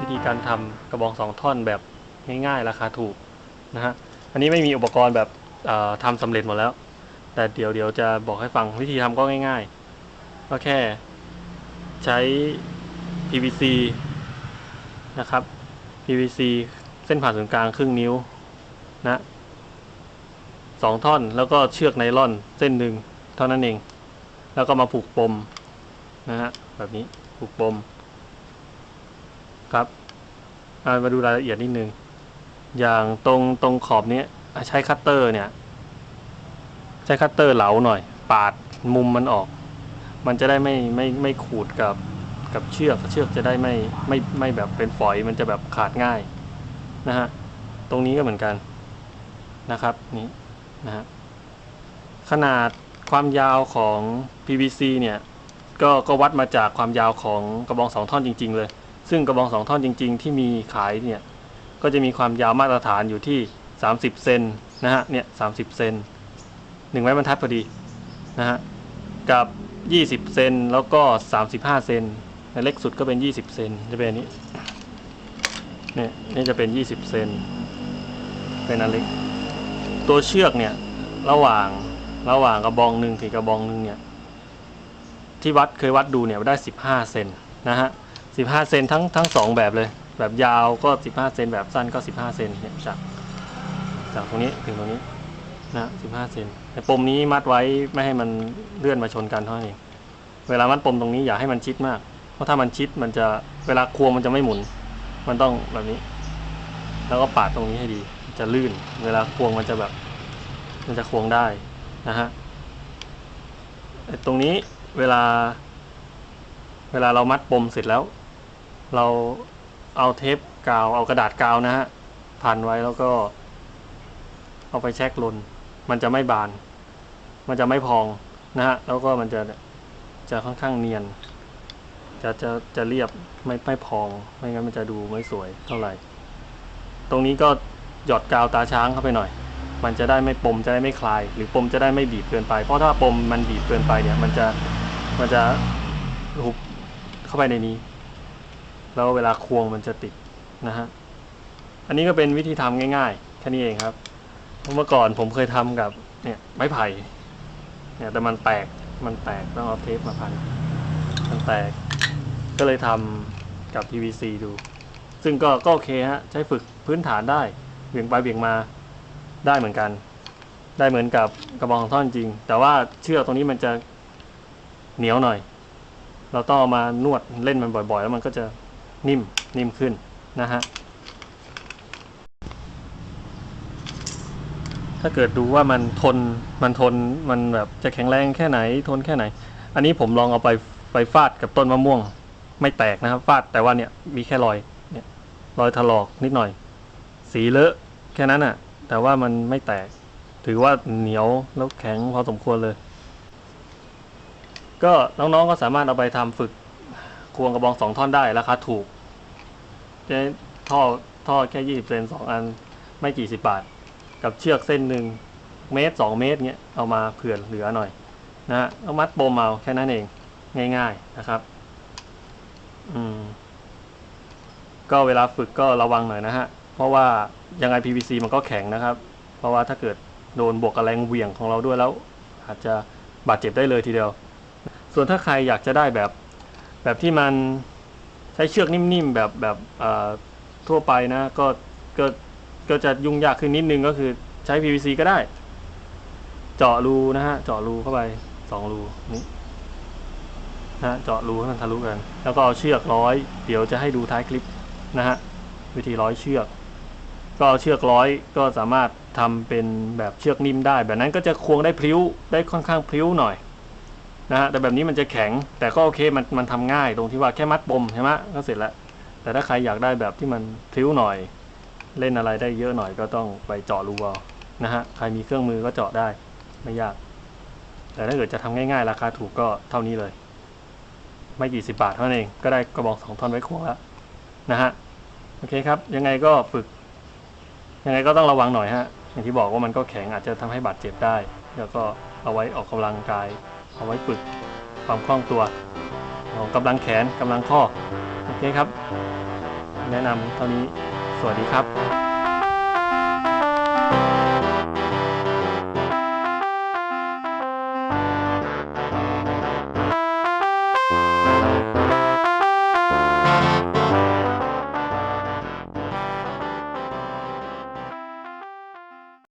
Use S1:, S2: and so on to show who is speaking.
S1: วิธีการทำกระบองสองท่อนแบบง่ายๆ ราคาถูกนะฮะอันนี้ไม่มีอุปกรณ์แบบเอ่อทำสำเร็จหมดแล้ว แต่เดี๋ยวเดี๋ยวจะบอกให้ฟังวิธีทำก็ง่ายๆก็แค่ใช้ PVC นะครับ PVC เส้นผ่านศูนย์กลางครึ่งนิ้วนะสองท่อนแล้วก็เชือกไนล่อนเส้นหนึ่งเท่านั้นเอง แล้วก็มาผูกปมนะฮะแบบนี้ผูกปม ครับมาดูรายละเอียดนิดนึง อย่างตรงตรงขอบนี้ใช้คัตเตอร์เนี่ย ใช้คัตเตอร์เหลาหน่อย ปาดมุมมันออก มันจะได้ไม่ไม่ไม่ขูดกับกับเชือกเชือกจะได้ไม่ไม่ไม่แบบเป็นฝอยมันจะแบบขาดง่ายนะฮะตรงนี้ก็เหมือนกันนะครับนี่นะฮะขนาดความยาวของ PVC เนี่ยก็ก็วัดมาจากความยาวของกระบองสองท่อนจริง ๆ เลย ซึ่งกระบองสองท่อนจริง ๆ ที่มีขายเนี่ยก็จะมีความยาวมาตรฐานอยู่ที่ 30 เซนนะฮะเนี่ย30เซนหนึ่งไม้บรรทัดพอดีนะฮะกับ 20 เซนแล้วก็ 35 เซนและเล็กสุดก็เป็น 20 เซนจะเป็นอันนี้เนี่ยนี่จะเป็น 20 เซนเป็นอันเล็กตัวเชือกเนี่ยระหว่างระหว่างกระบองหนึ่งถึงกระบองหนึ่งเนี่ยที่วัดเคยวัดดูเนี่ยได้ 15 เซนนะฮะ 15เซนทั้งทั้งสองแบบเลย แบบยาวก็15เซนแบบสั้นก็15เซนเนี่ยจากจากตรงนี้ถึงตรงนี้นะ15เซนแต่ปมนี้มัดไว้ไม่ให้มันเลื่อนมาชนกันเท่านั้นเองเวลามัดปมตรงนี้อย่าให้มันชิดมาก เพราะถ้ามันชิดมันจะเวลาควงมันจะไม่หมุน มันต้องแบบนี้ แล้วก็ปาดตรงนี้ให้ดี จะลื่น เวลาควงมันจะแบบ มันจะควงได้นะฮะไอตรงนี้เวลา เวลาเรามัดปมเสร็จแล้ว เราเอาเทปกาวเอากระดาษกาวนะฮะพันไว้แล้วก็ เอาไปแช็กลนมันจะไม่บาน มันจะไม่พองนะฮะแล้วก็มันจะจะค่อนข้างเนียน จะจะจะเรียบไม่ไม่พอง ไม่งั้นมันจะดูไม่สวยเท่าไหร่ ตรงนี้ก็หยอดกาวตาช้างเข้าไปหน่อย มันจะได้ไม่ปมจะได้ไม่คลาย หรือปมจะได้ไม่บีบเกินไป เพราะถ้าปมมันบีบเกินไปเนี่ย มันจะมันจะหุบเข้าไปในนี้ แล้วเวลาควงมันจะติดนะฮะอันนี้ก็เป็นวิธีทำง่ายๆแค่นี้เองครับเพราะเมื่อก่อนผมเคยทำกับเนี่ยไม้ไผ่เนี่ยแต่มันแตกมันแตกต้องเอาเทปมาพันมันแตก ก็เลยทำกับ PVC ดู ซึ่งก็ก็โอเคฮะใช้ฝึกพื้นฐานได้เบี่ยงไปเบี่ยงมาได้เหมือนกัน ได้เหมือนกับกระบองของท่อนจริง แต่ว่าเชือกตรงนี้มันจะเหนียวหน่อย เราต้องเอามานวดเล่นมันบ่อยๆ แล้วมันก็จะ นิ่มนิ่มขึ้นนะฮะถ้าเกิดดูว่ามันทนมันทนมันแบบจะแข็งแรงแค่ไหนทนแค่ไหน อันนี้ผมลองเอาไปไปฟาดกับต้นมะม่วง ไม่แตกนะครับ ฟาดแต่ว่าเนี่ยมีแค่รอยเนี่ยรอยถลอกนิดหน่อย สีเลอะแค่นั้นอะ แต่ว่ามันไม่แตก ถือว่าเหนียวแล้วแข็งพอสมควรเลย ก็น้องๆก็สามารถเอาไปทำฝึก ควงกระบองสองท่อนได้ราคาถูกใช้ท่อท่อแค่ยี่สิบเซนสองอันไม่กี่สิบบาท กับเชือกเส้นหนึ่งเมตรสองเมตรเนี้ยเอามาเผื่อเหลือหน่อยนะฮะเอามัดปมเอาแค่นั้นเองง่าย ๆนะครับ อืม ก็เวลาฝึกก็ระวังหน่อยนะฮะ เพราะว่ายังไง PVC มันก็แข็งนะครับ เพราะว่าถ้าเกิดโดนบวกกับแรงเหวี่ยงของเราด้วยแล้ว อาจจะบาดเจ็บได้เลยทีเดียว ส่วนถ้าใครอยากจะได้แบบ แบบที่มันใช้เชือกนิ่มๆแบบแบบทั่วไปนะก็ก็ก็จะยุ่งยากขึ้นนิดนึงก็คือใช้ PVC ก็ได้ เจาะรูนะฮะเจาะรูเข้าไปสองรูนี้นะฮะเจาะรูให้มันทะลุกัน แล้วก็เอาเชือกร้อย เดี๋ยวจะให้ดูท้ายคลิปนะฮะวิธีร้อยเชือก ก็เอาเชือกร้อยก็สามารถทำเป็นแบบเชือกนิ่มได้ แบบนั้นก็จะควงได้พลิ้วได้ค่อนข้างพลิ้วหน่อย นะฮะแต่แบบนี้มันจะแข็งแต่ก็โอเคมันมันทำง่ายตรงที่ว่าแค่มัดปมใช่ไหมก็เสร็จแล้ว แต่ถ้าใครอยากได้แบบที่มันพลิ้วหน่อย เล่นอะไรได้เยอะหน่อยก็ต้องไปเจาะรูเอานะฮะใครมีเครื่องมือก็เจาะได้ไม่ยาก แต่ถ้าเกิดจะทำง่ายๆ ราคาถูกก็เท่านี้เลย ไม่กี่สิบบาทเท่านั้นเองก็ได้กระบอกสองท่อนไว้ควงแล้วนะฮะโอเคครับ ยังไงก็ฝึก ยังไงก็ต้องระวังหน่อยฮะอย่างที่บอกว่ามันก็แข็งอาจจะทำให้บาดเจ็บได้ แล้วก็เอาไว้ออกกำลังกาย เอาไว้ฝึกความคล่องตัวของกำลังแขนกำลังข้อ โอเคครับ แนะนำเท่านี้ สวัสดีครับ